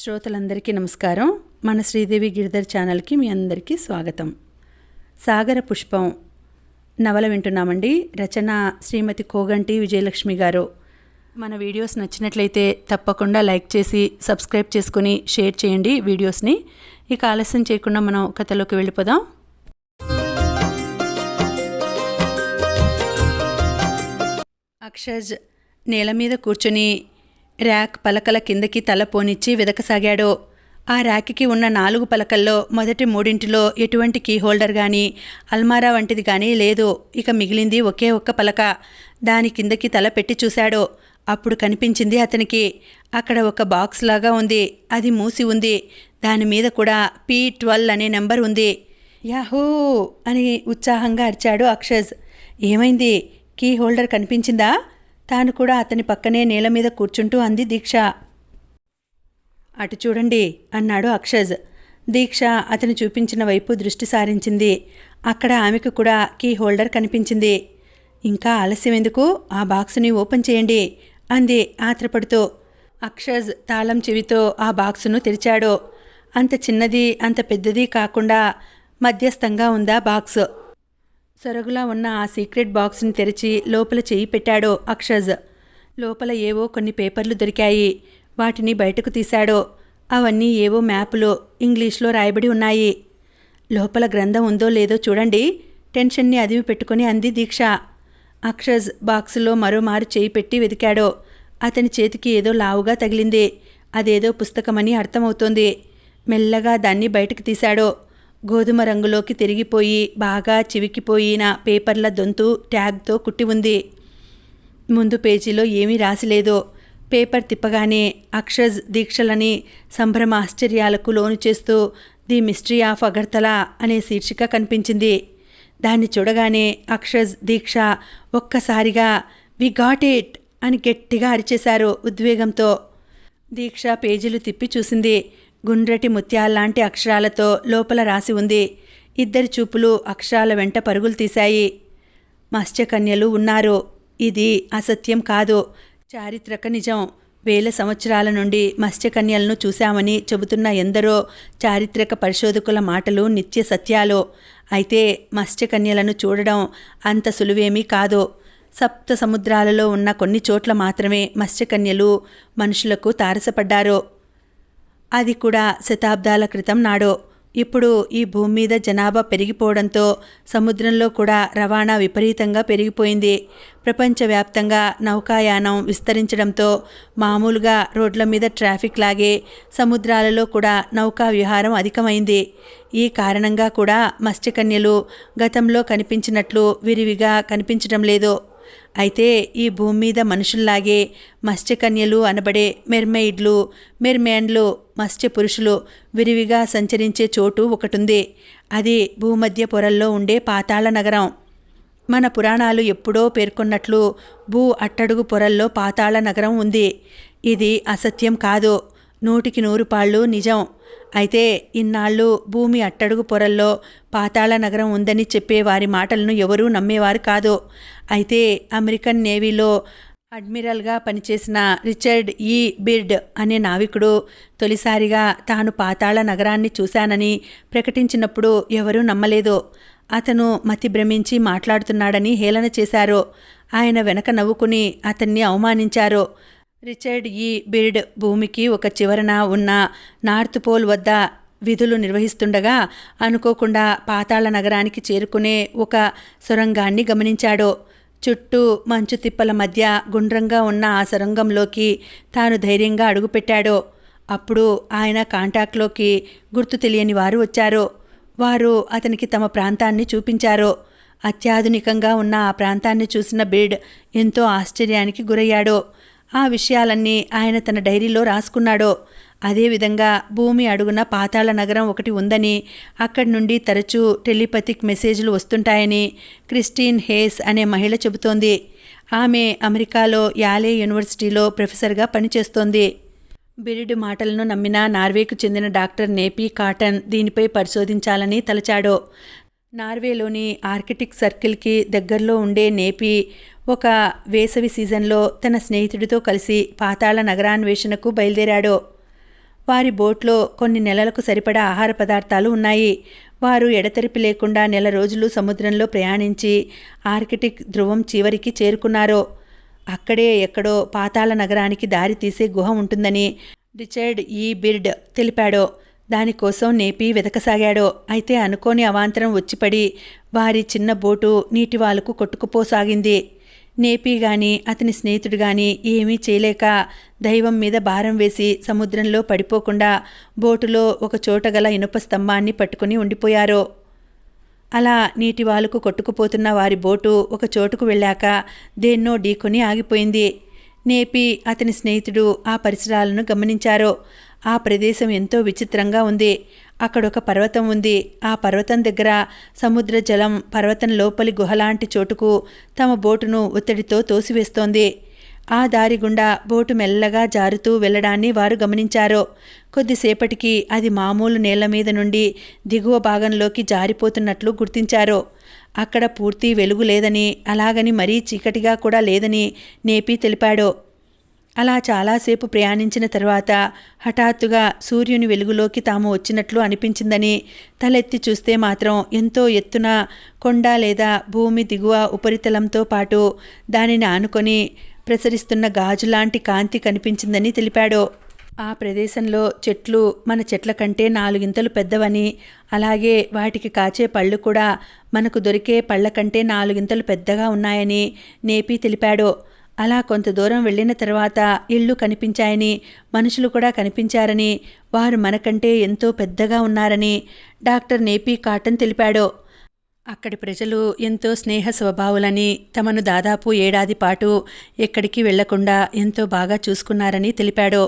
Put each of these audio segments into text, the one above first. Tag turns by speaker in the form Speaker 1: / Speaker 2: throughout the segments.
Speaker 1: శ్రోతలందరికీ నమస్కారం. మన శ్రీదేవి గిరిధర్ ఛానల్కి మీ అందరికీ స్వాగతం. సాగర పుష్పం. నవల వింటున్నామండి. రచన శ్రీమతి కోగంటి విజయలక్ష్మి గారు. మన వీడియోస్ నచ్చినట్లయితే తప్పకుండా లైక్ చేసి సబ్స్క్రైబ్ చేసుకుని షేర్ చేయండి వీడియోస్ని. ఇక ఆలస్యం చేయకుండా మనం కథలోకి వెళ్ళిపోదాం. అక్షజ్ నేల మీద కూర్చొని ర్యాక్ పలకల కిందకి తల పోనిచ్చి వెదకసాగాడు. ఆ ర్యాక్కి ఉన్న నాలుగు పలకల్లో మొదటి మూడింటిలో ఎటువంటి కీ హోల్డర్ కానీ అల్మారా వంటిది కానీ లేదు. ఇక మిగిలింది ఒకే ఒక్క పలక. దాని కిందకి తల పెట్టి చూశాడు. అప్పుడు కనిపించింది అతనికి. అక్కడ ఒక బాక్స్ లాగా ఉంది. అది మూసి ఉంది. దాని మీద కూడా పీ ట్వెల్వ్ అనే నెంబర్ ఉంది. యాహూ! అని ఉత్సాహంగా అరిచాడు అక్షజ్. ఏమైంది? కీ హోల్డర్ కనిపించిందా? తాను కూడా అతని పక్కనే నేల మీద కూర్చుంటూ అంది దీక్ష. అటు చూడండి అన్నాడు అక్షజ్. దీక్ష అతను చూపించిన వైపు దృష్టి సారించింది. అక్కడ ఆమెకు కూడా కీ హోల్డర్ కనిపించింది. ఇంకా ఆలస్యం ఎందుకు? ఆ బాక్సుని ఓపెన్ చేయండి అంది ఆత్రపడుతూ. అక్షజ్ తాళం చెవితో ఆ బాక్సును తెరిచాడు. అంత చిన్నది అంత పెద్దది కాకుండా మధ్యస్థంగా ఉందా బాక్స్? సొరగులా ఉన్న ఆ సీక్రెట్ బాక్స్ని తెరిచి లోపల చెయ్యి పెట్టాడో అక్షజ్. లోపల ఏవో కొన్ని పేపర్లు దొరికాయి. వాటిని బయటకు తీశాడో. అవన్నీ ఏవో మ్యాపులు ఇంగ్లీష్లో రాయబడి ఉన్నాయి. లోపల గ్రంథం ఉందో లేదో చూడండి. టెన్షన్ని అదివి పెట్టుకుని అంది దీక్ష. అక్షజ్ బాక్సులో మరోమారు చేయి పెట్టి వెతికాడో. అతని చేతికి ఏదో లావుగా తగిలింది. అదేదో పుస్తకమని అర్థమవుతోంది. మెల్లగా దాన్ని బయటకు తీశాడో. గోధుమ రంగులోకి తిరిగిపోయి బాగా చివికిపోయిన పేపర్ల దొంతు ట్యాగ్తో కుట్టి ఉంది. ముందు పేజీలో ఏమీ రాసిలేదో. పేపర్ తిప్పగానే అక్షజ్ దీక్షలని సంభ్రమ ఆశ్చర్యాలకు లోను చేస్తూ ది మిస్టరీ ఆఫ్ అగర్తల అనే శీర్షిక కనిపించింది. దాన్ని చూడగానే అక్షజ్ దీక్ష ఒక్కసారిగా వి గాట్ ఇట్ అని గట్టిగా అరిచేశారు ఉద్వేగంతో. దీక్ష పేజీలు తిప్పి చూసింది. గుండ్రటి ముత్యాల్లాంటి అక్షరాలతో లోపల రాసి ఉంది. ఇద్దరి చూపులు అక్షరాల వెంట పరుగులు తీశాయి. మత్స్యకన్యలు ఉన్నారు. ఇది అసత్యం కాదు. చారిత్రక నిజం. వేల సంవత్సరాల నుండి మత్స్యకన్యలను చూశామని చెబుతున్న ఎందరో చారిత్రక పరిశోధకుల మాటలు నిత్య సత్యాలు. అయితే మత్స్యకన్యలను చూడడం అంత సులువేమీ కాదు. సప్త సముద్రాలలో ఉన్న కొన్ని చోట్ల మాత్రమే మత్స్యకన్యలు మనుషులకు తారసపడ్డారు. అది కూడా శతాబ్దాల క్రితం నాడు. ఇప్పుడు ఈ భూమి మీద జనాభా పెరిగిపోవడంతో సముద్రంలో కూడా రవాణా విపరీతంగా పెరిగిపోయింది. ప్రపంచవ్యాప్తంగా నౌకాయానం విస్తరించడంతో మామూలుగా రోడ్ల మీద ట్రాఫిక్ లాగే సముద్రాలలో కూడా నౌకా విహారం అధికమైంది. ఈ కారణంగా కూడా మత్స్యకన్యలు గతంలో కనిపించినట్లు విరివిగా కనిపించడం లేదు. అయితే ఈ భూమి మీద మనుషుల్లాగే మత్స్యకన్యలు అనబడే మెర్మెయిడ్లు మెర్మ్యాన్లు మత్స్య పురుషులు విరివిగా సంచరించే చోటు ఒకటుంది. అది భూమధ్య పొరల్లో ఉండే పాతాళ నగరం. మన పురాణాలు ఎప్పుడో పేర్కొన్నట్లు భూ అట్టడుగు పొరల్లో పాతాళ నగరం ఉంది. ఇది అసత్యం కాదు. నూటికి నూరు పాళ్ళు నిజం. అయితే ఇన్నాళ్ళు భూమి అట్టడుగు పొరల్లో పాతాళ నగరం ఉందని చెప్పే వారి మాటలను ఎవరూ నమ్మేవారు కాదు. అయితే అమెరికన్ నేవీలో అడ్మిరల్గా పనిచేసిన రిచర్డ్ ఈ. బిర్డ్ అనే నావికుడు తొలిసారిగా తాను పాతాళ నగరాన్ని చూశానని ప్రకటించినప్పుడు ఎవరూ నమ్మలేదు. అతను మతి భ్రమించి మాట్లాడుతున్నాడని హేళన చేశారు. ఆయన వెనక నవ్వుకుని అతన్ని అవమానించారు. రిచర్డ్ ఈ. బిర్డ్ భూమికి ఒక చివరన ఉన్న నార్త్ పోల్ వద్ద విధులు నిర్వహిస్తుండగా అనుకోకుండా పాతాళ నగరానికి చేరుకునే ఒక సొరంగాన్ని గమనించాడు. చుట్టూ మంచు తిప్పల మధ్య గుండ్రంగా ఉన్న ఆ సొరంగంలోకి తాను ధైర్యంగా అడుగుపెట్టాడు. అప్పుడు ఆయన కాంటాక్ట్లోకి గుర్తు తెలియని వారు వచ్చారు. వారు అతనికి తమ ప్రాంతాన్ని చూపించారు. అత్యాధునికంగా ఉన్న ఆ ప్రాంతాన్ని చూసిన బీడ్ ఎంతో ఆశ్చర్యానికి గురయ్యాడు. ఆ విషయాలన్నీ ఆయన తన డైరీలో రాసుకున్నాడు. అదేవిధంగా భూమి అడుగున పాతాళ నగరం ఒకటి ఉందని అక్కడి నుండి తరచూ టెలిపతిక్ మెసేజ్లు వస్తుంటాయని క్రిస్టీన్ హేస్ అనే మహిళ చెబుతోంది. ఆమె అమెరికాలో యాలే యూనివర్సిటీలో ప్రొఫెసర్గా పనిచేస్తోంది. బిరిడ్ మాటలను నమ్మిన నార్వేకు చెందిన డాక్టర్ నేపీ కాటన్ దీనిపై పరిశోధించాలని తలచాడు. నార్వేలోని ఆర్కిటిక్ సర్కిల్కి దగ్గరలో ఉండే నేపీ ఒక వేసవి సీజన్లో తన స్నేహితుడితో కలిసి పాతాళ నగరాన్వేషణకు బయలుదేరాడు. వారి బోట్లో కొన్ని నెలలకు సరిపడా ఆహార పదార్థాలు ఉన్నాయి. వారు ఎడతెరిపి లేకుండా నెల రోజులు సముద్రంలో ప్రయాణించి ఆర్కిటిక్ ధ్రువం చివరికి చేరుకున్నారు. అక్కడే ఎక్కడో పాతాళ నగరానికి దారి తీసే గుహ ఉంటుందని రిచర్డ్ ఈ బిర్డ్ తెలిపాడు. దానికోసం నేపి వెతకసాగాడు. అయితే అనుకోని అవాంతరం వచ్చిపడి వారి చిన్న బోటు నీటివాలుకు కొట్టుకుపోసాగింది. నేపి గాని అతని స్నేహితుడు గాని ఏమీ చేయలేక దైవం మీద భారం వేసి సముద్రంలో పడిపోకుండా బోటులో ఒక చోట గల ఇనుప స్తంభాన్ని పట్టుకుని ఉండిపోయారు. అలా నీటి వాలుకు కొట్టుకుపోతున్న వారి బోటు ఒక చోటుకు వెళ్ళాక దేన్నో ఢీకొని ఆగిపోయింది. నేపి అతని స్నేహితుడు ఆ పరిసరాలను గమనించారు. ఆ ప్రదేశం ఎంతో విచిత్రంగా ఉంది. అక్కడొక పర్వతం ఉంది. ఆ పర్వతం దగ్గర సముద్ర జలం పర్వతం లోపలి గుహలాంటి చోటుకు తమ బోటును ఒత్తిడితో తోసివేస్తోంది. ఆ దారి గుండా బోటు మెల్లగా జారుతూ వెళ్ళడాన్ని వారు గమనించారు. కొద్దిసేపటికి అది మామూలు నేల మీద నుండి దిగువ భాగంలోకి జారిపోతున్నట్లు గుర్తించారు. అక్కడ పూర్తి వెలుగు లేదని అలాగని మరీ చీకటిగా కూడా లేదని నేపి తెలిపాడు. అలా చాలాసేపు ప్రయాణించిన తర్వాత హఠాత్తుగా సూర్యుని వెలుగులోకి తాము వచ్చినట్లు అనిపించిందని తలెత్తి చూస్తే మాత్రం ఎంతో ఎత్తున కొండ లేదా భూమి దిగువ ఉపరితలంతో పాటు దానిని ఆనుకొని ప్రసరిస్తున్న గాజులాంటి కాంతి కనిపించిందని తెలిపాడు. ఆ ప్రదేశంలో చెట్లు మన చెట్ల కంటే నాలుగింతలు పెద్దవని అలాగే వాటికి కాచే పళ్ళు కూడా మనకు దొరికే పళ్ళ కంటే నాలుగింతలు పెద్దగా ఉన్నాయని నేపి తెలిపాడు. అలా కొంత దూరం వెళ్ళిన తర్వాత ఇళ్ళు కనిపించాయని మనుషులు కూడా కనిపించారని వారు మనకంటే ఎంతో పెద్దగా ఉన్నారని డాక్టర్ నేపీ కాటన్ తెలిపాడు. అక్కడి ప్రజలు ఎంతో స్నేహ స్వభావులని తమను దాదాపు ఏడాది పాటు ఎక్కడికి వెళ్ళకుండా ఎంతో బాగా చూసుకున్నారని తెలిపాడు.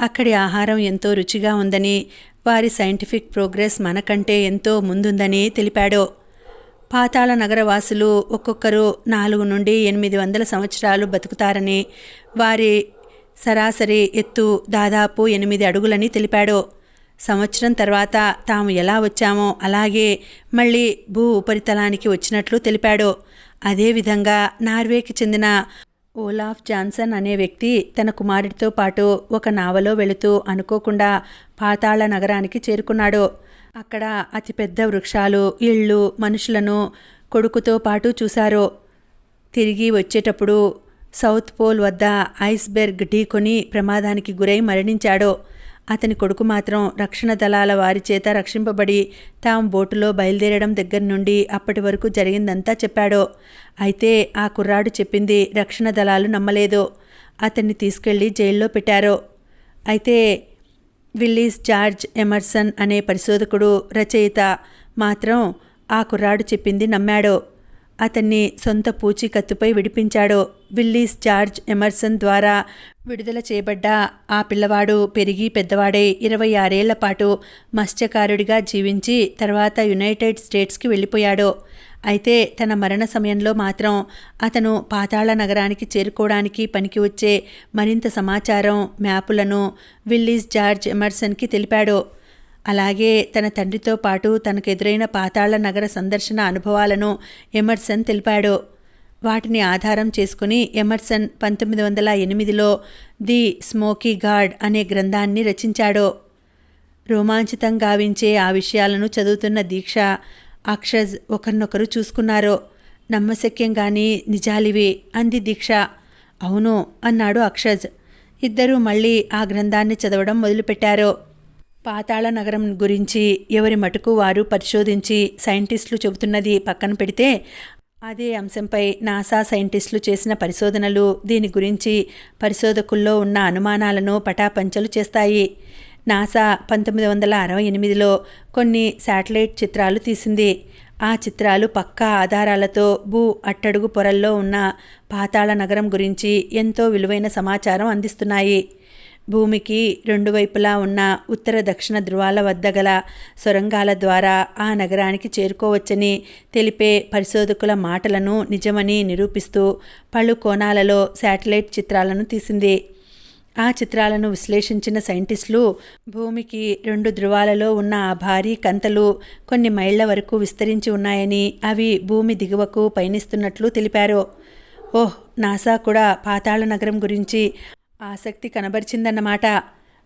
Speaker 1: అక్కడి ఆహారం ఎంతో రుచిగా ఉందని వారి సైంటిఫిక్ ప్రోగ్రెస్ మనకంటే ఎంతో ముందుందని తెలిపాడు. పాతాళ నగరవాసులు ఒక్కొక్కరు నాలుగు నుండి ఎనిమిది వందల సంవత్సరాలు బతుకుతారని వారి సరాసరి ఎత్తు దాదాపు ఎనిమిది అడుగులని తెలిపాడు. సంవత్సరం తర్వాత తాము ఎలా వచ్చామో అలాగే మళ్ళీ భూ ఉపరితలానికి వచ్చినట్లు తెలిపాడు. అదేవిధంగా నార్వేకి చెందిన ఓలాఫ్ జాన్సన్ అనే వ్యక్తి తన కుమారుడితో పాటు ఒక నావలో వెళుతూ అనుకోకుండా పాతాళ నగరానికి చేరుకున్నాడు. అక్కడ అతిపెద్ద వృక్షాలు ఇళ్ళు మనుషులను కొడుకుతో పాటు చూశారో. తిరిగి వచ్చేటప్పుడు సౌత్ పోల్ వద్ద ఐస్బెర్గ్ ఢీకొని ప్రమాదానికి గురై మరణించాడో. అతని కొడుకు మాత్రం రక్షణ దళాల వారి చేత రక్షింపబడి తాము బోటులో బయలుదేరడం దగ్గర నుండి అప్పటి వరకు జరిగిందంతా చెప్పాడో. అయితే ఆ కుర్రాడు చెప్పింది రక్షణ దళాలు నమ్మలేదు. అతన్ని తీసుకెళ్ళి జైల్లో పెట్టారు. అయితే విల్లీస్ జార్జ్ ఎమర్సన్ అనే పరిశోధకుడు రచయిత మాత్రం ఆ కుర్రాడు చెప్పింది నమ్మాడు. అతన్ని సొంత పూచీకత్తుపై విడిపించాడు. విల్లీస్ జార్జ్ ఎమర్సన్ ద్వారా విడుదల చేయబడ్డ ఆ పిల్లవాడు పెరిగి పెద్దవాడై ఇరవై ఆరేళ్ళ పాటు మత్స్యకారుడిగా జీవించి తర్వాత యునైటెడ్ స్టేట్స్కి వెళ్ళిపోయాడు. అయితే తన మరణ సమయంలో మాత్రం అతను పాతాళ నగరానికి చేరుకోవడానికి పనికి వచ్చే మరింత సమాచారం మ్యాపులను విల్లీస్ జార్జ్ ఎమర్సన్కి తెలిపాడు. అలాగే తన తండ్రితో పాటు తనకెదురైన పాతాళ నగర సందర్శన అనుభవాలను ఎమర్సన్ తెలిపాడు. వాటిని ఆధారం చేసుకుని ఎమర్సన్ పంతొమ్మిది వందల ఎనిమిదిలో ది స్మోకీ గార్డ్ అనే గ్రంథాన్ని రచించాడు. రోమాంచితం గావించే ఆ విషయాలను చదువుతున్న దీక్ష అక్షజ్ ఒకరినొకరు చూసుకున్నారు. నమ్మశక్యంగాని నిజాలివి అంది దీక్ష. అవును అన్నాడు అక్షజ్. ఇద్దరూ మళ్ళీ ఆ గ్రంథాన్ని చదవడం మొదలుపెట్టారు. పాతాళ నగరం గురించి ఎవరి మటుకు వారు పరిశోధించి సైంటిస్టులు చెబుతున్నది పక్కన పెడితే అదే అంశంపై నాసా సైంటిస్టులు చేసిన పరిశోధనలు దీని గురించి పరిశోధకుల్లో ఉన్న అనుమానాలను పటాపంచలు చేస్తాయి. నాసా పంతొమ్మిది వందల అరవై ఎనిమిదిలో కొన్ని శాటిలైట్ చిత్రాలు తీసింది. ఆ చిత్రాలు పక్కా ఆధారాలతో భూ అట్టడుగు పొరల్లో ఉన్న పాతాళ నగరం గురించి ఎంతో విలువైన సమాచారం అందిస్తున్నాయి. భూమికి రెండు వైపులా ఉన్న ఉత్తర దక్షిణ ధృవాల వద్ద గల సొరంగాల ద్వారా ఆ నగరానికి చేరుకోవచ్చని తెలిపే పరిశోధకుల మాటలను నిజమని నిరూపిస్తూ పలు కోణాలలో శాటిలైట్ చిత్రాలను తీసింది. ఆ చిత్రాలను విశ్లేషించిన సైంటిస్టులు భూమికి రెండు ధృవాలలో ఉన్న ఆ భారీ కంతలు కొన్ని మైళ్ళ వరకు విస్తరించి ఉన్నాయని అవి భూమి దిగువకు పయనిస్తున్నట్లు తెలిపారు. ఓహ్ నాసా కూడా పాతాళ నగరం గురించి ఆసక్తి కనబరిచిందన్నమాట.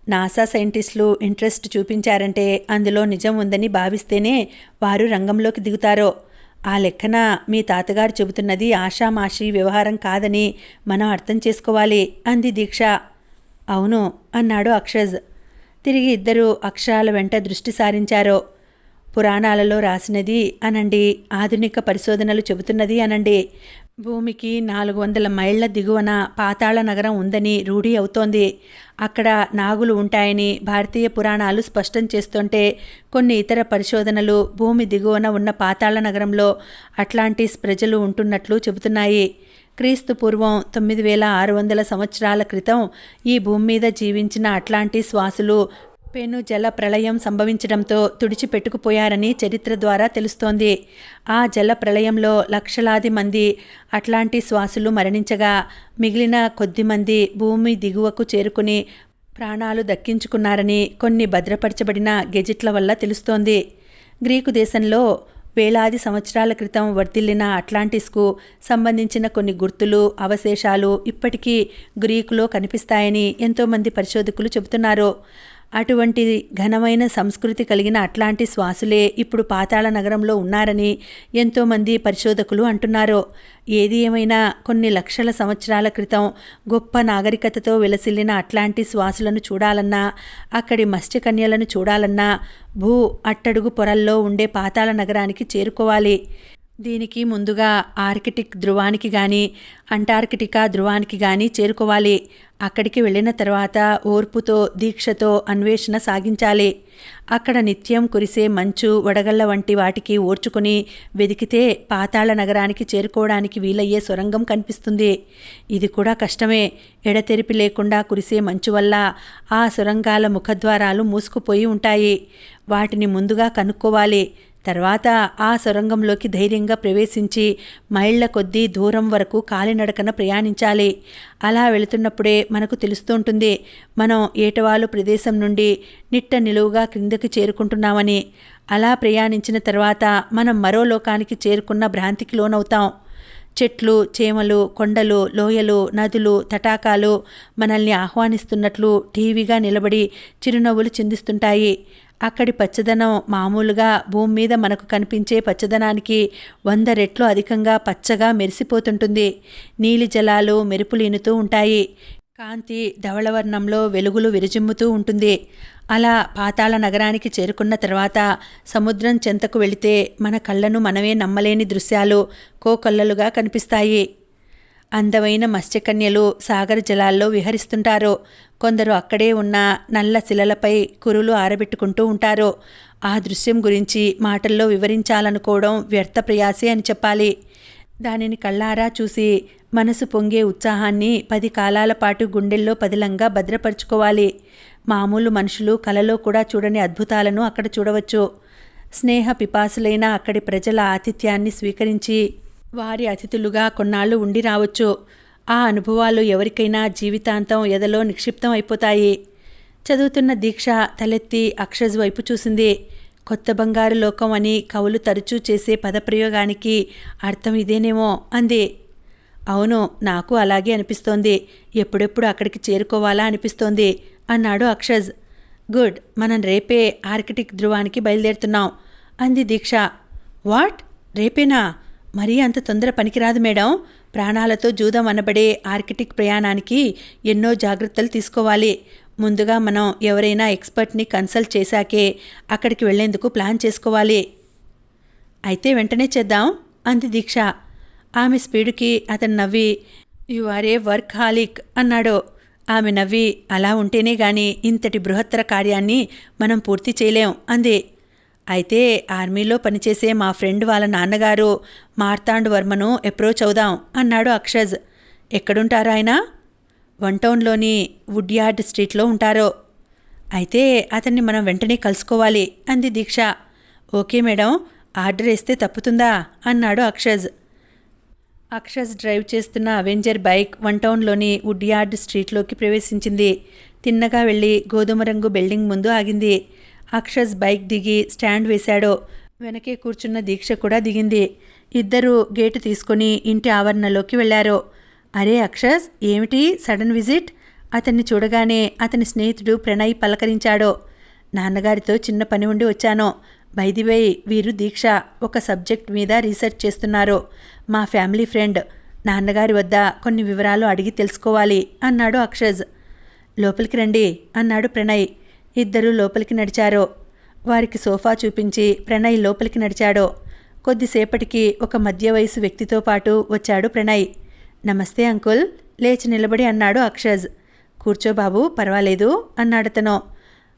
Speaker 1: నాసా సైంటిస్టులు ఇంట్రెస్ట్ చూపించారంటే అందులో నిజం ఉందని భావిస్తేనే వారు రంగంలోకి దిగుతారో. ఆ లెక్కన మీ తాతగారు చెబుతున్నది ఆషామాషి వ్యవహారం కాదని మనం అర్థం చేసుకోవాలి అంది దీక్ష. అవును అన్నాడు అక్షజ్. తిరిగి ఇద్దరు అక్షరాల వెంట దృష్టి సారించారు. పురాణాలలో రాసినది అనండి ఆధునిక పరిశోధనలు చెబుతున్నది అనండి. భూమికి నాలుగు వందల మైళ్ళ దిగువన పాతాళ నగరం ఉందని రూఢి అవుతోంది. అక్కడ నాగులు ఉంటాయని భారతీయ పురాణాలు స్పష్టం చేస్తుంటే కొన్ని ఇతర పరిశోధనలు భూమి దిగువన ఉన్న పాతాళ నగరంలో అట్లాంటిస్ ప్రజలు ఉంటున్నట్లు చెబుతున్నాయి. క్రీస్తు పూర్వం తొమ్మిది వేల ఆరు వందల సంవత్సరాల క్రితం ఈ భూమి మీద జీవించిన అట్లాంటిస్ వాసులు పెను జల ప్రళయం సంభవించడంతో తుడిచిపెట్టుకుపోయారని చరిత్ర ద్వారా తెలుస్తోంది. ఆ జల ప్రళయంలో లక్షలాది మంది అట్లాంటి శ్వాసులు మరణించగా మిగిలిన కొద్ది మంది భూమి దిగువకు చేరుకుని ప్రాణాలు దక్కించుకున్నారని కొన్ని భద్రపరచబడిన గెజిట్ల వల్ల తెలుస్తోంది. గ్రీకు దేశంలో వేలాది సంవత్సరాల క్రితం వర్తిల్లిన అట్లాంటిస్కు సంబంధించిన కొన్ని గుర్తులు అవశేషాలు ఇప్పటికీ గ్రీకులో కనిపిస్తాయని ఎంతోమంది పరిశోధకులు చెబుతున్నారు. అటువంటి ఘనమైన సంస్కృతి కలిగిన అట్లాంటి శ్వాసులే ఇప్పుడు పాతాళ నగరంలో ఉన్నారని ఎంతోమంది పరిశోధకులు అంటున్నారు. ఏది ఏమైనా కొన్ని లక్షల సంవత్సరాల క్రితం గొప్ప నాగరికతతో విలసిల్లిన అట్లాంటి శ్వాసులను చూడాలన్నా అక్కడి మత్స్యకన్యలను చూడాలన్నా భూ అట్టడుగు పొరల్లో ఉండే పాతాళ నగరానికి చేరుకోవాలి. దీనికి ముందుగా ఆర్కిటిక్ ధృవానికి కానీ అంటార్కిటికా ధృవానికి కానీ చేరుకోవాలి. అక్కడికి వెళ్ళిన తర్వాత ఓర్పుతో దీక్షతో అన్వేషణ సాగించాలి. అక్కడ నిత్యం కురిసే మంచు వడగళ్ళ వంటి వాటికి ఓర్చుకుని వెదికితే పాతాళ నగరానికి చేరుకోవడానికి వీలయ్యే సొరంగం కనిపిస్తుంది. ఇది కూడా కష్టమే. ఎడతెరిపి లేకుండా కురిసే మంచు వల్ల ఆ సొరంగాల ముఖద్వారాలు మూసుకుపోయి ఉంటాయి. వాటిని ముందుగా కనుక్కోవాలి. తర్వాత ఆ సొరంగంలోకి ధైర్యంగా ప్రవేశించి మైళ్ళ కొద్దీ దూరం వరకు కాలినడకన ప్రయాణించాలి. అలా వెళుతున్నప్పుడే మనకు తెలుస్తుంటుంది మనం ఏటవాలు ప్రదేశం నుండి నిట్ట నిలువుగా క్రిందకి చేరుకుంటున్నామని. అలా ప్రయాణించిన తర్వాత మనం మరో లోకానికి చేరుకున్న భ్రాంతికి లోనవుతాం. చెట్లు చేమలు కొండలు లోయలు నదులు తటాకాలు మనల్ని ఆహ్వానిస్తున్నట్లు టీవీగా నిలబడి చిరునవ్వులు చిందిస్తుంటాయి. అక్కడి పచ్చదనం మామూలుగా భూమి మీద మనకు కనిపించే పచ్చదనానికి వంద రెట్లు అధికంగా పచ్చగా మెరిసిపోతుంటుంది. నీలి జలాలు మెరుపులీనుతూ ఉంటాయి. కాంతి ధవళవర్ణంలో వెలుగులు విరజిమ్ముతూ ఉంటుంది. అలా పాతాళ నగరానికి చేరుకున్న తర్వాత సముద్రం చెంతకు వెళితే మన కళ్ళను మనమే నమ్మలేని దృశ్యాలు కోకల్లలుగా కనిపిస్తాయి. అందమైన మత్స్యకన్యలు సాగర జలాల్లో విహరిస్తుంటారు. కొందరు అక్కడే ఉన్న నల్ల శిలలపై కురులు ఆరబెట్టుకుంటూ ఉంటారు. ఆ దృశ్యం గురించి మాటల్లో వివరించాలనుకోవడం వ్యర్థ ప్రయాసే అని చెప్పాలి. దానిని కళ్ళారా చూసి మనసు పొంగే ఉత్సాహాన్ని పది కాలాల పాటు గుండెల్లో పదిలంగా భద్రపరుచుకోవాలి. మామూలు మనుషులు కలలో కూడా చూడని అద్భుతాలను అక్కడ చూడవచ్చు. స్నేహ పిపాసులైన అక్కడి ప్రజల ఆతిథ్యాన్ని స్వీకరించి వారి అతిథులుగా కొన్నాళ్ళు ఉండి రావచ్చు. ఆ అనుభవాలు ఎవరికైనా జీవితాంతం ఎదలో నిక్షిప్తం అయిపోతాయి చదువుతున్న దీక్ష తలెత్తి అక్షజ్ వైపు చూసింది. కొత్త బంగారు లోకం అని కవులు తరచూ చేసే పదప్రయోగానికి అర్థం ఇదేనేమో అంది. అవును నాకు అలాగే అనిపిస్తోంది. ఎప్పుడెప్పుడు అక్కడికి చేరుకోవాలా అనిపిస్తోంది అన్నాడు అక్షజ్. గుడ్ మనం రేపే ఆర్కిటిక్ ధృవానికి బయలుదేరుతున్నాం అంది దీక్ష. వాట్? రేపేనా? మరీ అంత తొందర పనికిరాదు మేడం. ప్రాణాలతో జూదం అనబడే ఆర్కిటిక్ ప్రయాణానికి ఎన్నో జాగ్రత్తలు తీసుకోవాలి. ముందుగా మనం ఎవరైనా ఎక్స్పర్ట్ని కన్సల్ట్ చేశాకే అక్కడికి వెళ్ళేందుకు ప్లాన్ చేసుకోవాలి. అయితే వెంటనే చేద్దాం అంది దీక్ష. ఆమె స్పీడ్కి అతను నవ్వి you are a workaholic అన్నాడు. ఆమె నవ్వి అలా ఉంటేనే గాని ఇంతటి బృహత్తర కార్యాన్ని మనం పూర్తి చేయలేం అంది. అయితే ఆర్మీలో పనిచేసే మా ఫ్రెండ్ వాళ్ళ నాన్నగారు మార్తాండ్ వర్మను అప్రోచ్ అవుదాం అన్నాడు అక్షజ్. ఎక్కడుంటారు ఆయన? వన్ టౌన్లోని వుడ్యార్డ్ స్ట్రీట్లో ఉంటారో. అయితే అతన్ని మనం వెంటనే కలుసుకోవాలి అంది దీక్ష. ఓకే మేడం ఆర్డర్ ఇస్తే తప్పుతుందా? అన్నాడు అక్షజ్. అక్షజ్ డ్రైవ్ చేస్తున్న అవెంజర్ బైక్ వన్ టౌన్లోని వుడ్యార్డ్ స్ట్రీట్లోకి ప్రవేశించింది. తిన్నగా వెళ్ళి గోధుమ రంగు బిల్డింగ్ ముందు ఆగింది. అక్షస్ బైక్ దిగి స్టాండ్ వేశాడు. వెనకే కూర్చున్న దీక్ష కూడా దిగింది. ఇద్దరూ గేటు తీసుకొని ఇంటి ఆవరణలోకి వెళ్ళారు అరే అక్షస్ ఏమిటి? Sudden visit? అతన్ని చూడగానే అతని స్నేహితుడు ప్రణయ్ పలకరించాడు. నాన్నగారితో చిన్న పని ఉండి వచ్చాను. బైదివై వీరు దీక్ష ఒక సబ్జెక్ట్ మీద రీసెర్చ్ చేస్తున్నారు. మా ఫ్యామిలీ ఫ్రెండ్ నాన్నగారి వద్ద కొన్ని వివరాలు అడిగి తెలుసుకోవాలి అన్నాడు అక్షజ్ లోపలికి రండి అన్నాడు ప్రణయ్. ఇద్దరూ లోపలికి నడిచారో. వారికి సోఫా చూపించి ప్రణయ్ లోపలికి నడిచాడో. కొద్దిసేపటికి ఒక మధ్య వయసు వ్యక్తితో పాటు వచ్చాడు ప్రణయ్. నమస్తే అంకుల్ లేచి నిలబడి అన్నాడు అక్షజ్. కూర్చో బాబు పర్వాలేదు అన్నాడతను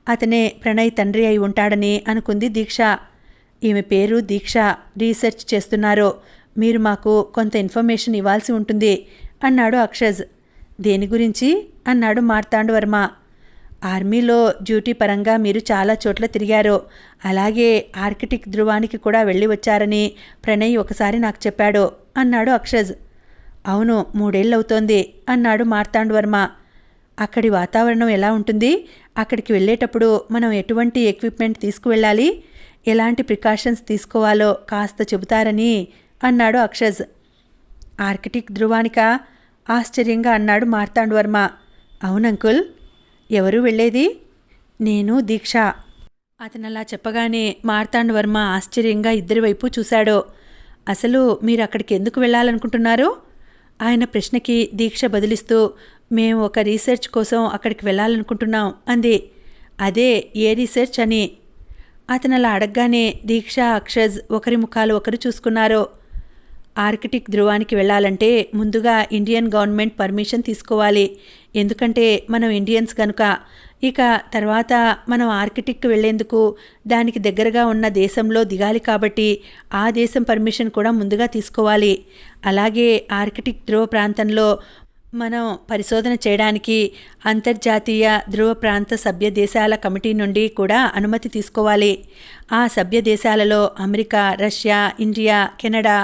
Speaker 1: అతనే ప్రణయ్ తండ్రి అయి ఉంటాడని అనుకుంది దీక్ష. ఈమె పేరు దీక్ష. రీసెర్చ్ చేస్తున్నారు. మీరు మాకు కొంత ఇన్ఫర్మేషన్ ఇవ్వాల్సి ఉంటుంది అన్నాడు అక్షజ్. దేని గురించి? అన్నాడు మార్తాండు వర్మ ఆర్మీలో డ్యూటీ పరంగా మీరు చాలా చోట్ల తిరిగారు. అలాగే ఆర్కిటిక్ ధృవానికి కూడా వెళ్ళి వచ్చారని ప్రణయ్ ఒకసారి నాకు చెప్పాడు. అన్నాడు అక్షజ్. అవును మూడేళ్ళవుతోంది అన్నాడు మార్తాండు వర్మ అక్కడి వాతావరణం ఎలా ఉంటుంది? అక్కడికి వెళ్ళేటప్పుడు మనం ఎటువంటి ఎక్విప్మెంట్ తీసుకువెళ్ళాలి? ఎలాంటి ప్రికాషన్స్ తీసుకోవాలో కాస్త చెబుతారని అన్నాడు అక్షజ్. ఆర్కిటిక్ ధృవానిక ఆశ్చర్యంగా అన్నాడు మార్తాండు వర్మ అవునంకుల్. ఎవరు వెళ్ళేది? నేను దీక్ష. అతను అలా చెప్పగానే మార్తాండు వర్మ ఆశ్చర్యంగా ఇద్దరి వైపు చూశాడు. అసలు మీరు అక్కడికి ఎందుకు వెళ్ళాలనుకుంటున్నారు? ఆయన ప్రశ్నకి దీక్ష బదిలిస్తూ మేము ఒక రీసెర్చ్ కోసం అక్కడికి వెళ్ళాలనుకుంటున్నాం అంది. అదే ఏ రీసెర్చ్ అని? అతను అలా అడగగానే దీక్ష అక్షజ్ ఒకరి ముఖాలు ఒకరు చూసుకున్నారు. ఆర్కిటిక్ ధృవానికి వెళ్ళాలంటే ముందుగా ఇండియన్ గవర్నమెంట్ పర్మిషన్ తీసుకోవాలి. ఎందుకంటే మనం ఇండియన్స్ కనుక ఇక తర్వాత మనం ఆర్కిటిక్ వెళ్ళేందుకు దానికి దగ్గరగా ఉన్న దేశంలో దిగాలి కాబట్టి ఆ దేశం పర్మిషన్ కూడా ముందుగా తీసుకోవాలి. అలాగే ఆర్కిటిక్ ధ్రువ ప్రాంతంలో మనం పరిశోధన చేయడానికి అంతర్జాతీయ ధ్రువ ప్రాంత సభ్య దేశాల కమిటీ నుండి కూడా అనుమతి తీసుకోవాలి. ఆ సభ్య దేశాలలో America Russia India Canada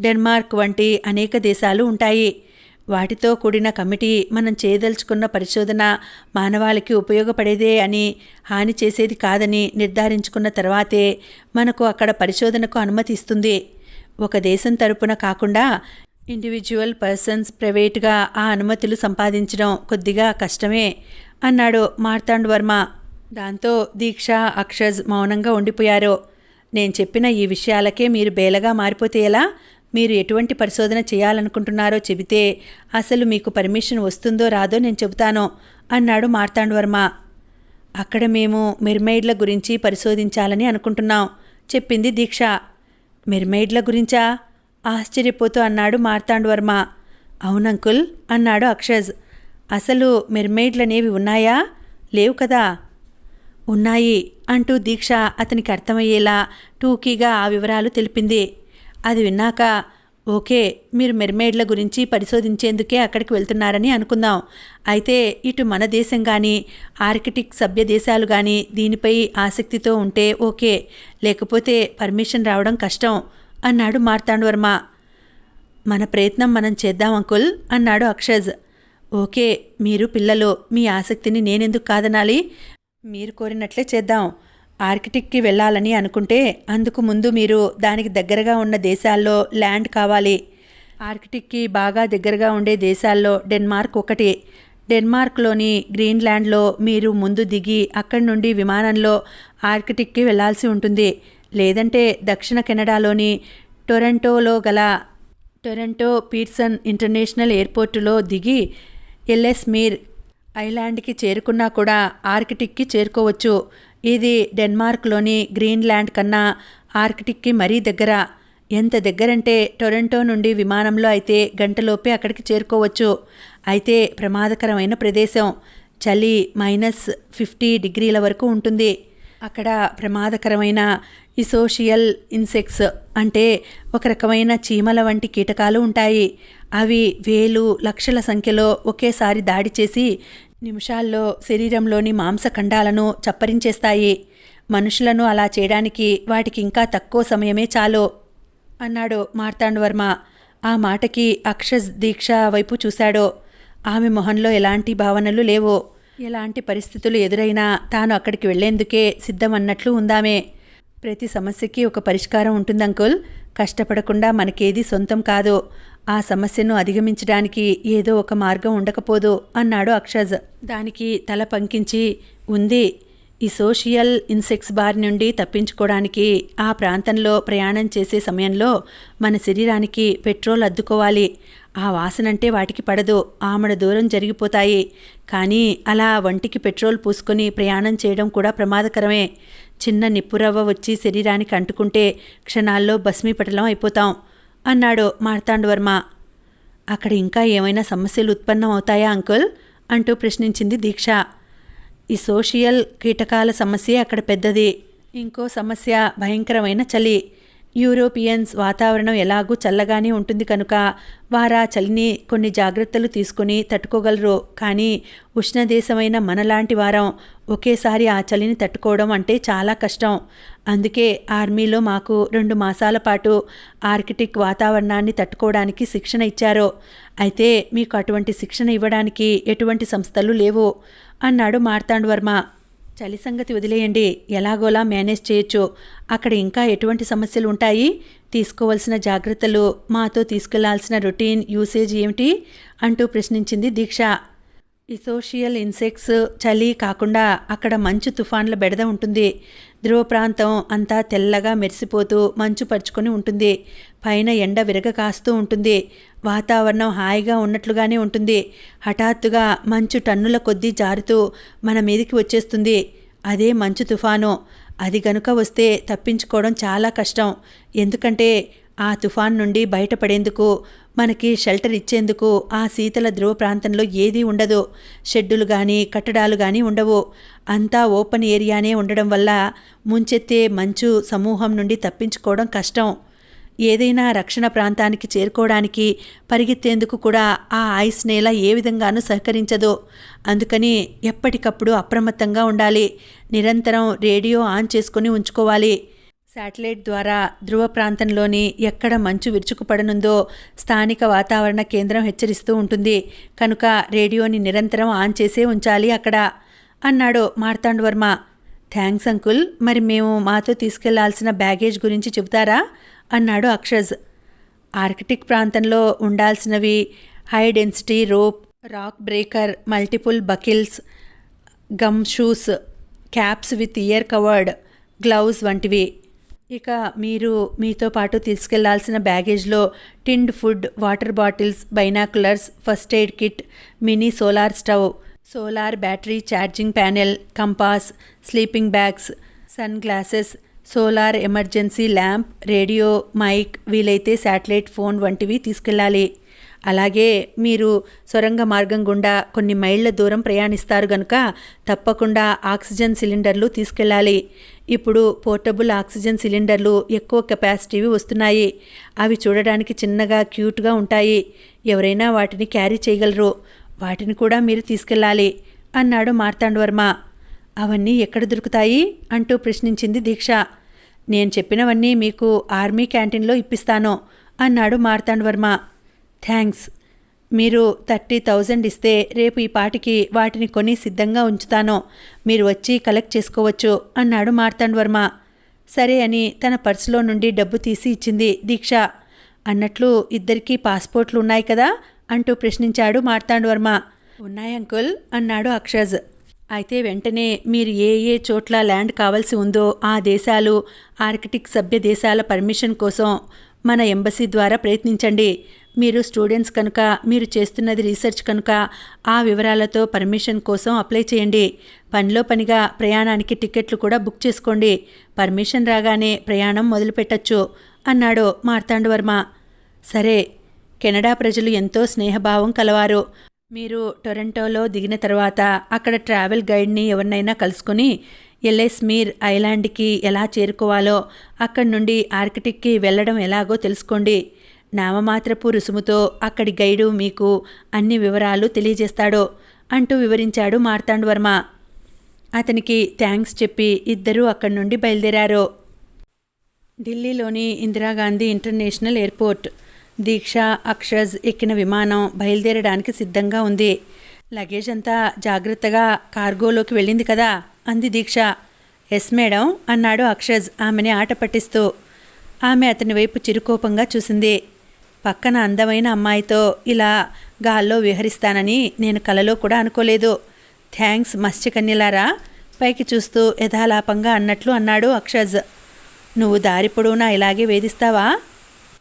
Speaker 1: Denmark వంటి అనేక దేశాలు ఉంటాయి. వాటితో కూడిన కమిటీ మనం చేయదలుచుకున్న పరిశోధన మానవాళికి ఉపయోగపడేదే అని హాని చేసేది కాదని నిర్ధారించుకున్న తర్వాతే మనకు అక్కడ పరిశోధనకు అనుమతి ఇస్తుంది. ఒక దేశం తరపున కాకుండా ఇండివిజువల్ పర్సన్స్ ప్రైవేట్గా ఆ అనుమతులు సంపాదించడం కొద్దిగా కష్టమే అన్నాడు మార్తాండ్ వర్మ. దాంతో దీక్ష అక్షజ్ మౌనంగా ఉండిపోయారు. నేను చెప్పిన ఈ విషయాలకే మీరు బేలగా మారిపోతే ఎలా? మీరు ఎటువంటి పరిశోధన చేయాలనుకుంటున్నారో చెబితే అసలు మీకు పర్మిషన్ వస్తుందో రాదో నేను చెబుతాను అన్నాడు మార్తాండ్ వర్మ. అక్కడ మేము మెర్మైడ్ల గురించి పరిశోధించాలని అనుకుంటున్నాం చెప్పింది దీక్ష. మెర్మైడ్ల గురించా? ఆశ్చర్యపోతూ అన్నాడు మార్తాండవర్మ. అవునంకుల్ అన్నాడు అక్షజ్. అసలు మెర్మైడ్లనేవి ఉన్నాయా? లేవు కదా. ఉన్నాయి అంటూ దీక్ష అతనికి అర్థమయ్యేలా టూకీగా ఆ వివరాలు తెలిపింది. అది విన్నాక ఓకే మీరు మెర్మైడ్ల గురించి పరిశోధించేందుకే అక్కడికి వెళ్తున్నారని అనుకుందాం. అయితే ఇటు మన దేశం కానీ ఆర్కిటిక్ సభ్య దేశాలు కానీ దీనిపై ఆసక్తితో ఉంటే ఓకే. లేకపోతే పర్మిషన్ రావడం కష్టం. అన్నాడు మార్తాండవర్మ మన ప్రయత్నం మనం చేద్దాం అంకుల్ అన్నాడు అక్షజ్. ఓకే మీరు పిల్లలు మీ ఆసక్తిని నేనెందుకు కాదనాలి? మీరు కోరినట్లే చేద్దాం. ఆర్కిటిక్కి వెళ్ళాలని అనుకుంటే అందుకు ముందు మీరు దానికి దగ్గరగా ఉన్న దేశాల్లో ల్యాండ్ కావాలి. ఆర్కిటిక్కి బాగా దగ్గరగా ఉండే దేశాల్లో డెన్మార్క్ ఒకటి. డెన్మార్క్లోని గ్రీన్లాండ్లో మీరు ముందు దిగి అక్కడి నుండి విమానంలో ఆర్కిటిక్కి వెళ్ళాల్సి ఉంటుంది. లేదంటే దక్షిణ కెనడాలోని టొరంటోలో గల టొరంటో పీర్సన్ ఇంటర్నేషనల్ ఎయిర్పోర్టులో దిగి ఎల్ఎస్ మీర్ ఐలాండ్కి చేరుకున్నా కూడా ఆర్కిటిక్కి చేరుకోవచ్చు. ఇది డెన్మార్క్లోని గ్రీన్లాండ్ కన్నా ఆర్కిటిక్కి మరీ దగ్గర. ఎంత దగ్గరంటే టొరంటో నుండి విమానంలో అయితే గంటలోపే అక్కడికి చేరుకోవచ్చు. అయితే ప్రమాదకరమైన ప్రదేశం. చలి మైనస్ ఫిఫ్టీ డిగ్రీల వరకు ఉంటుంది. అక్కడ ప్రమాదకరమైన ఈ సోషియల్ ఇన్సెక్ట్స్ అంటే ఒక రకమైన చీమల వంటి కీటకాలు ఉంటాయి. అవి వేలు లక్షల సంఖ్యలో ఒకేసారి దాడి చేసి నిమిషాల్లో శరీరంలోని మాంసఖండాలను చప్పరించేస్తాయి. మనుషులను అలా చేయడానికి వాటికి ఇంకా తక్కువ సమయమే చాలు అన్నాడు మార్తాండవర్మ. ఆ మాటకి అక్షజ్ దీక్ష వైపు చూశాడు. ఆమె మొహంలో ఎలాంటి భావనలు లేవు. ఎలాంటి పరిస్థితులు ఎదురైనా తాను అక్కడికి వెళ్ళేందుకే సిద్ధమన్నట్లు ఉందామే. ప్రతి సమస్యకి ఒక పరిష్కారం ఉంటుంది అంకుల్. కష్టపడకుండా మనకేది సొంతం కాదు. ఆ సమస్యను అధిగమించడానికి ఏదో ఒక మార్గం ఉండకపోదు అన్నాడు అక్షజ్. దానికి తల పంకించి ఉంది. ఈ సోషియల్ ఇన్సెక్ట్స్ బారి నుండి తప్పించుకోవడానికి ఆ ప్రాంతంలో ప్రయాణం చేసే సమయంలో మన శరీరానికి పెట్రోల్ అద్దుకోవాలి. ఆ వాసనంటే వాటికి పడదు ఆమెడ దూరం జరిగిపోతాయి. కానీ అలా వంటికి పెట్రోల్ పూసుకొని ప్రయాణం చేయడం కూడా ప్రమాదకరమే. చిన్న నిప్పురవ్వ వచ్చి శరీరానికి అంటుకుంటే క్షణాల్లో భస్మీపటలం అయిపోతాం అన్నాడు మార్తాండవర్మ. అక్కడ ఇంకా ఏమైనా సమస్యలు ఉత్పన్నం అవుతాయా అంకుల్? అంటూ ప్రశ్నించింది దీక్ష. ఈ సోషియల్ కీటకాల సమస్య అక్కడ పెద్దది. ఇంకో సమస్య భయంకరమైన చలి. యూరోపియన్స్ వాతావరణం ఎలాగూ చల్లగానే ఉంటుంది కనుక వారా చలిని కొన్ని జాగ్రత్తలు తీసుకుని తట్టుకోగలరు. కానీ ఉష్ణదేశమైన మనలాంటి వారం ఒకేసారి ఆ చలిని తట్టుకోవడం అంటే చాలా కష్టం. అందుకే ఆర్మీలో మాకు రెండు మాసాల పాటు ఆర్కిటిక్ వాతావరణాన్ని తట్టుకోవడానికి శిక్షణ ఇచ్చారు. అయితే మీకు అటువంటి శిక్షణ ఇవ్వడానికి ఎటువంటి సంస్థలు లేవు. అన్నాడు మార్తాండ్ వర్మ చలి సంగతి వదిలేయండి. ఎలాగోలా మేనేజ్ చేయొచ్చు. అక్కడ ఇంకా ఎటువంటి సమస్యలు ఉంటాయి తీసుకోవలసిన జాగ్రత్తలు మాతో తీసుకెళ్ళాల్సిన రొటీన్ యూసేజ్ ఏమిటి? అంటూ ప్రశ్నించింది దీక్ష. ఈ సోషియల్ ఇన్సెక్ట్స్ చలి కాకుండా అక్కడ మంచు తుఫాన్ల బెడద ఉంటుంది. ధ్రువ ప్రాంతం అంతా తెల్లగా మెరిసిపోతూ మంచు పరుచుకొని ఉంటుంది. పైన ఎండ విరగ కాస్తూ ఉంటుంది. వాతావరణం హాయిగా ఉన్నట్లుగానే ఉంటుంది. హఠాత్తుగా మంచు టన్నుల కొద్దీ జారుతూ మన మీదికి వచ్చేస్తుంది. అదే మంచు తుఫాను. అది గనుక వస్తే తప్పించుకోవడం చాలా కష్టం. ఎందుకంటే ఆ తుఫాన్ నుండి బయటపడేందుకు మనకి షెల్టర్ ఇచ్చేందుకు ఆ శీతల ధ్రువ ప్రాంతంలో ఏదీ ఉండదు. షెడ్డులు కానీ కట్టడాలు కానీ ఉండవు. అంతా ఓపెన్ ఏరియానే ఉండడం వల్ల ముంచెత్తే మంచు సమూహం నుండి తప్పించుకోవడం కష్టం. ఏదైనా రక్షణ ప్రాంతానికి చేరుకోవడానికి పరిగెత్తేందుకు కూడా ఆ ఐస్ నేల ఏ విధంగానూ సహకరించదు. అందుకని ఎప్పటికప్పుడు అప్రమత్తంగా ఉండాలి. నిరంతరం రేడియో ఆన్ చేసుకొని ఉంచుకోవాలి. శాటిలైట్ ద్వారా ధ్రువ ప్రాంతంలోని ఎక్కడ మంచు విరుచుకుపడనుందో స్థానిక వాతావరణ కేంద్రం హెచ్చరిస్తూ ఉంటుంది. కనుక రేడియోని నిరంతరం ఆన్ చేసే ఉంచాలి అక్కడ అన్నాడు మార్తాండవర్మ థ్యాంక్స్ అంకుల్ మరి మేము మాతో తీసుకెళ్ళాల్సిన బ్యాగేజ్ గురించి చెబుతారా? అన్నాడు అక్షజ్. ఆర్కిటిక్ ప్రాంతంలో ఉండాల్సినవి high density rope rock breaker multiple buckles gum shoes caps with ear covered gloves వంటివి. ఇక మీరు మీతో పాటు తీసుకెళ్ళాల్సిన బ్యాగేజ్లో tinned food water bottles binoculars first aid kit mini solar stove solar battery charging panel compass sleeping bags sunglasses solar emergency lamp radio mic వీలైతే satellite phone వంటివి తీసుకెళ్ళాలి. అలాగే మీరు సొరంగ మార్గం గుండా కొన్ని మైళ్ళ దూరం ప్రయాణిస్తారు గనుక తప్పకుండా ఆక్సిజన్ సిలిండర్లు తీసుకెళ్ళాలి. ఇప్పుడు పోర్టబుల్ ఆక్సిజన్ సిలిండర్లు ఎక్కువ కెపాసిటీవి వస్తున్నాయి. అవి చూడడానికి చిన్నగా క్యూట్గా ఉంటాయి. ఎవరైనా వాటిని క్యారీ చేయగలరు. వాటిని కూడా మీరు తీసుకెళ్ళాలి అన్నాడు మార్తాండవర్మ. అవన్నీ ఎక్కడ దొరుకుతాయి? అంటూ ప్రశ్నించింది దీక్ష. నేను చెప్పినవన్నీ మీకు ఆర్మీ క్యాంటీన్లో ఇప్పిస్తాను అన్నాడు మార్తాండవర్మ. థ్యాంక్స్. మీరు థర్టీ థౌజండ్ ఇస్తే రేపు ఈ పాటికి వాటిని కొని సిద్ధంగా ఉంచుతాను. మీరు వచ్చి కలెక్ట్ చేసుకోవచ్చు అన్నాడు మార్తాండ్ వర్మ. సరే అని తన పర్సులో నుండి డబ్బు తీసి ఇచ్చింది దీక్ష. అన్నట్లు ఇద్దరికీ పాస్పోర్ట్లు ఉన్నాయి కదా? అంటూ ప్రశ్నించాడు మార్తాండ్ వర్మ. ఉన్నాయి అంకుల్ అన్నాడు అక్షజ్. అయితే వెంటనే మీరు ఏ ఏ చోట్ల ల్యాండ్ కావాల్సి ఉందో ఆ దేశాలు ఆర్కిటిక్ సభ్య దేశాల పర్మిషన్ కోసం మన ఎంబసీ ద్వారా ప్రయత్నించండి. మీరు స్టూడెంట్స్ కనుక మీరు చేస్తున్నది రీసెర్చ్ కనుక ఆ వివరాలతో పర్మిషన్ కోసం అప్లై చేయండి. పనిలో పనిగా ప్రయాణానికి టికెట్లు కూడా బుక్ చేసుకోండి. పర్మిషన్ రాగానే ప్రయాణం మొదలుపెట్టచ్చు అన్నాడు మార్తాండవర్మ. సరే కెనడా ప్రజలు ఎంతో స్నేహభావం కలవారు. మీరు టొరంటోలో దిగిన తర్వాత అక్కడ ట్రావెల్ గైడ్ని ఎవరినైనా కలుసుకొని ఎల్ఎస్మీర్ ఐలాండ్కి ఎలా చేరుకోవాలో అక్కడి నుండి ఆర్కిటిక్కి వెళ్ళడం ఎలాగో తెలుసుకోండి. నామమాత్రపు రుసుముతో అక్కడి గైడు మీకు అన్ని వివరాలు తెలియజేస్తాడో అంటూ వివరించాడు మార్తాండవర్మ. అతనికి థ్యాంక్స్ చెప్పి ఇద్దరూ అక్కడి నుండి బయలుదేరారు. ఢిల్లీలోని ఇందిరాగాంధీ ఇంటర్నేషనల్ ఎయిర్పోర్ట్ దీక్ష అక్షజ్ ఎక్కిన విమానం బయలుదేరడానికి సిద్ధంగా ఉంది. లగేజ్ అంతా జాగ్రత్తగా కార్గోలోకి వెళ్ళింది కదా అంది దీక్ష. ఎస్ మేడం అన్నాడు అక్షజ్ ఆమెని ఆట పట్టిస్తూ. ఆమె అతని వైపు చిరుకోపంగా చూసింది. పక్కన అందమైన అమ్మాయితో ఇలా గాల్లో విహరిస్తానని నేను కలలో కూడా అనుకోలేదు. థ్యాంక్స్ మత్స్యకన్యలారా పైకి చూస్తూ యథాలాపంగా అన్నట్లు అన్నాడు అక్షజ్. నువ్వు దారి పొడవునా ఇలాగే వేధిస్తావా?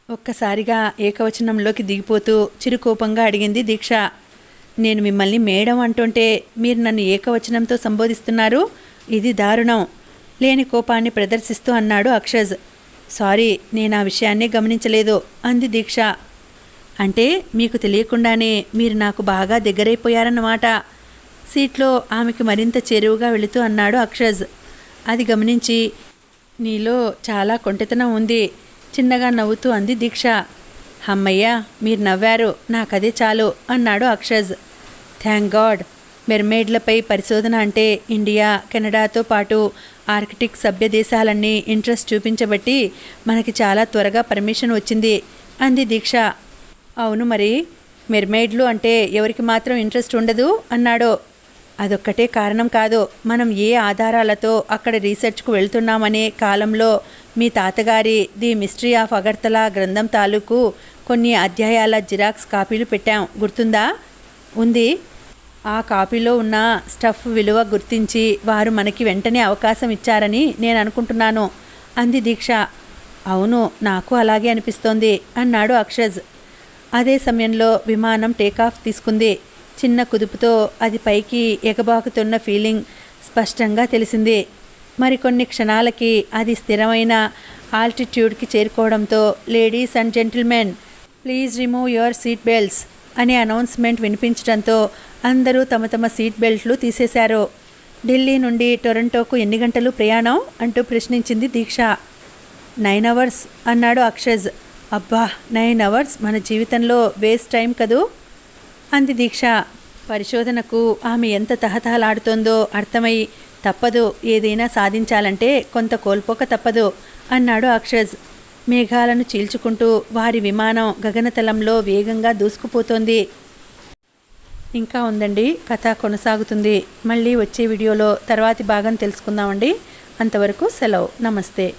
Speaker 1: ఒక్కసారిగా ఏకవచనంలోకి దిగిపోతూ చిరుకోపంగా అడిగింది దీక్ష. నేను మిమ్మల్ని మేడం అంటుంటే మీరు నన్ను ఏకవచనంతో సంబోధిస్తున్నారు? ఇది దారుణం. లేని కోపాన్ని ప్రదర్శిస్తూ అన్నాడు అక్షజ్. సారీ నేను ఆ విషయాన్ని గమనించలేదు అంది దీక్ష. అంటే మీకు తెలియకుండానే మీరు నాకు బాగా దగ్గరైపోయారన్నమాట. సీట్లో ఆమెకి మరింత చేరువుగా వెళుతూ అన్నాడు అక్షజ్. అది గమనించి నీలో చాలా కొంటెతనం ఉంది చిన్నగా నవ్వుతూ అంది దీక్ష. అమ్మయ్య మీరు నవ్వారు నాకదే చాలు అన్నాడు అక్షజ్. థ్యాంక్ గాడ్ మెర్మెయిడ్లపై పరిశోధన అంటే ఇండియా కెనడాతో పాటు ఆర్కిటిక్ సభ్య దేశాలన్నీ ఇంట్రెస్ట్ చూపించబట్టి మనకి చాలా త్వరగా పర్మిషన్ వచ్చింది అంది దీక్ష. అవును మరి మెర్మేడ్లు అంటే ఎవరికి మాత్రం ఇంట్రెస్ట్ ఉండదు అన్నాడో. అదొక్కటే కారణం కాదు మనం ఏ ఆధారాలతో అక్కడ రీసెర్చ్కు వెళ్తున్నామనే కాలంలో మీ తాతగారి ది మిస్టరీ ఆఫ్ అగర్తల గ్రంథం తాలూకు కొన్ని అధ్యాయాల జిరాక్స్ కాపీలు పెట్టాం గుర్తుందా? ఉంది. ఆ కాపీలో ఉన్న స్టఫ్ విలువ గుర్తించి వారు మనకి వెంటనే అవకాశం ఇచ్చారని నేను అనుకుంటున్నాను. అంది దీక్ష. అవును నాకు అలాగే అనిపిస్తోంది అన్నాడు అక్షజ్. అదే సమయంలో విమానం టేకాఫ్ తీసుకుంది. చిన్న కుదుపుతో అది పైకి ఎగబాకుతున్న ఫీలింగ్ స్పష్టంగా తెలిసింది. మరికొన్ని క్షణాలకి అది స్థిరమైన ఆల్టిట్యూడ్కి చేరుకోవడంతో ladies and gentlemen please remove your seat belts అనే అనౌన్స్మెంట్ వినిపించడంతో అందరూ తమ తమ సీట్ బెల్ట్లు తీసేశారు. ఢిల్లీ నుండి టొరంటోకు ఎన్ని గంటలు ప్రయాణం? అంటూ ప్రశ్నించింది దీక్ష. నైన్ అవర్స్ అన్నాడు అక్షజ్. అబ్బా నైన్ అవర్స్? మన జీవితంలో వేస్ట్ టైం కదూ? అంది దీక్ష. పరిశోధనకు ఆమె ఎంత తహతహలాడుతోందో అర్థమై తప్పదు ఏదైనా సాధించాలంటే కొంత కోల్పోక తప్పదు అన్నాడు అక్షజ్. మేఘాలను చీల్చుకుంటూ వారి విమానం గగనతలంలో వేగంగా దూసుకుపోతోంది. ఇంకా ఉందండి కథ కొనసాగుతుంది. మళ్ళీ వచ్చే వీడియోలో తర్వాతి భాగం తెలుసుకుందామండి. అంతవరకు సెలవు. నమస్తే.